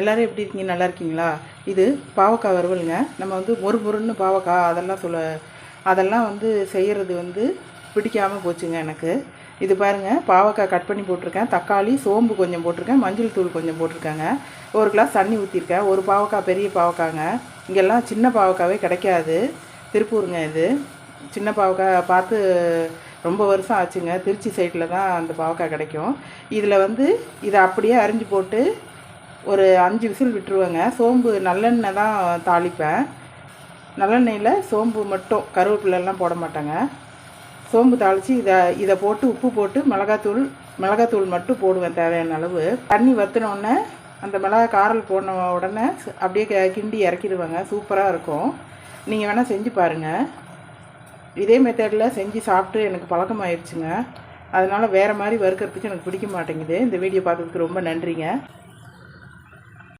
எல்லாரும் எப்படி இருக்கீங்க? நல்லா இருக்கீங்களா? இது பாவக்காய் வறுவலுங்க. நம்ம வந்து மொறு மொறுன்னு பாவக்காய் அதெல்லாம் சொல்ல அதெல்லாம் வந்து செய்கிறது வந்து பிடிக்காமல் போச்சுங்க எனக்கு. இது பாருங்கள் பாவக்காய் கட் பண்ணி போட்டிருக்கேன். தக்காளி சோம்பு கொஞ்சம் போட்டிருக்கேன். மஞ்சள் தூள் கொஞ்சம் போட்டிருக்காங்க. ஒரு கிளாஸ் தண்ணி ஊற்றிருக்கேன் ஒரு பாவக்காய் பெரிய பாவக்காய்ங்க. இங்கெல்லாம் சின்ன பாவக்காவே கிடைக்காது. திருப்பூருங்க இது. சின்ன பாவக்காய் பார்த்து ரொம்ப வருஷம் ஆச்சுங்க. திருச்சி சைட்டில் தான் அந்த பாவக்காய் கிடைக்கும். இதில் வந்து இதை அப்படியே அரிஞ்சு போட்டு ஒரு அஞ்சு விசில் விட்டுருவேங்க. சோம்பு நல்லெண்ணெய் தான் தாளிப்பேன். நல்லெண்ணெயில் சோம்பு மட்டும் கருவேப்பிலெல்லாம் போட மாட்டேங்க. சோம்பு தாளித்து இதை இதை போட்டு உப்பு போட்டு மிளகாத்தூள் மிளகாத்தூள் மட்டும் போடுவேன் தேவையான அளவு. தண்ணி வற்றினோடனே அந்த மிளகா காரல் போன உடனே அப்படியே க- கிண்டி இறக்கிடுவேங்க. சூப்பராக இருக்கும். நீங்கள் வேணால் செஞ்சு பாருங்கள் இதே மெத்தடில் செஞ்சு சாப்பிட்டு எனக்கு பழக்கமாயிடுச்சுங்க அதனால் வேறு மாதிரி வறுக்கிறதுக்கு எனக்கு பிடிக்க மாட்டேங்குது. இந்த வீடியோ பார்த்ததுக்கு ரொம்ப நன்றிங்க.